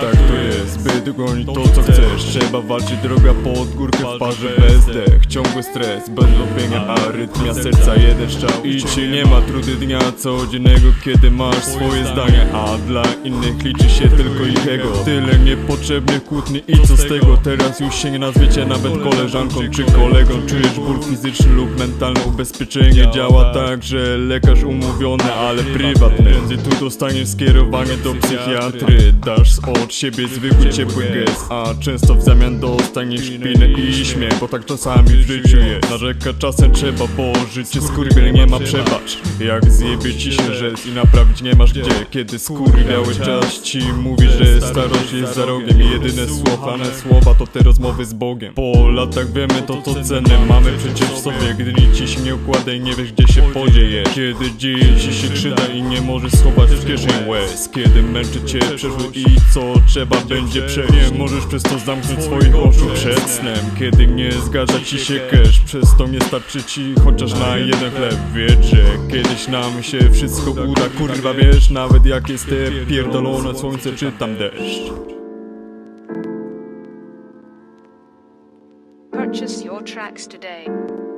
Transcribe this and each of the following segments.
Doctor ty goni to co chcesz. Trzeba walczyć, droga pod górkę w parze bez dech. Ciągły stres, bez lubienia, arytmia serca jeden strzał I ci nie ma. Trudy dnia codziennego, kiedy masz swoje zdanie A dla innych liczy się tylko ich ego. Tyle niepotrzebnych kłótni i co z tego? Teraz już się nie nazwiecie nawet koleżanką czy kolegą. Czujesz ból fizyczny lub mentalny Ubezpieczenie. Działa tak, że lekarz umówiony, ale prywatny. Prędzej tu dostaniesz skierowanie do psychiatry. Dasz od siebie zwykły ciepły gest A często w zamian dostaniesz kpinę i śmiech Bo tak czasami w życiu jest. Narzeka czasem trzeba, bo życie skurwiel nie ma przebacz. Jak zjebie ci się rzec i naprawić nie masz gdzie. Kiedy skurwiały czas ci mówi, że starość jest za rogiem I jedyne słowa to te rozmowy z Bogiem. Po latach wiemy to co cenne. Mamy przecież w sobie Gdy nic ci się nie układa i nie wiesz gdzie się podzieje. Kiedy dzieje ci się krzyda i nie możesz schować w kieszeń łez. Kiedy męczy cię przeszły i co trzeba będzie przejść Nie możesz przez to zamknąć swoich oczu przed snem. Kiedy nie zgadza ci się cash Przez to nie starczy ci chociaż na jeden chleb. Wiedz, że kiedyś nam się wszystko uda. Kurwa wiesz, nawet jak jest te pierdolone słońce czy tam deszcz. Purchase your tracks today.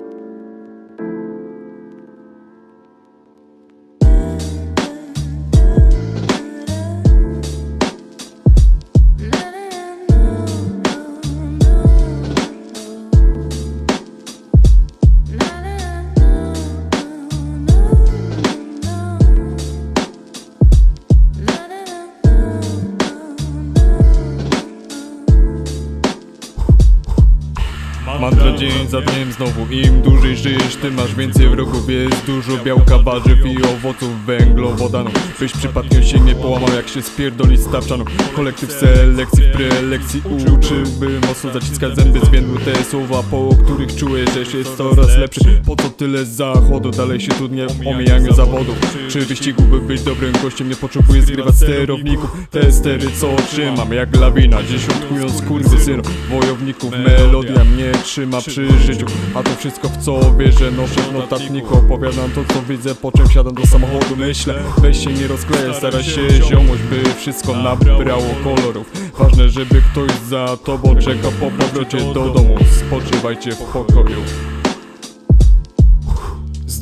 Mantra dzień za dniem znowu Im dłużej żyjesz, tym masz więcej wrogów. Jest dużo białka, warzyw i owoców węglowodanów Byś przypadkiem się nie połamał jak się spierdolić z tapczaną Kolektyw selekcji prelekcji uczy By mocno zaciskać zęby zwiędły te słowa Po których czujesz, że się jest coraz lepszy. Po co tyle zachodu, dalej się tu nie w omijaniu zawodów. Czy wyścigu by być dobrym gościem Nie potrzebuję zgrywać sterowników. Te stery co trzymam jak lawina Dziesiątkując kurwy synu. Wojowników melodia mnie trzyma przy życiu A to wszystko w co wierzę. Noszę w notatniku Opowiadam to co widzę Po czym siadam do samochodu. Myślę Weź się nie rozkleję Staraj się ziomość By wszystko nabrało kolorów. Ważne żeby ktoś za tobą czeka Po powrocie do domu. Spoczywajcie w pokoju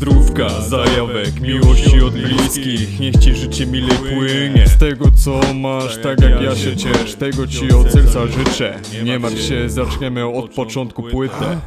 Zdrówka, zajawek, miłości od bliskich. Niech ci życie milej płynie. Z tego co masz, tak jak ja się ciesz Tego ci od serca życzę. Nie martw się, zaczniemy od początku płytę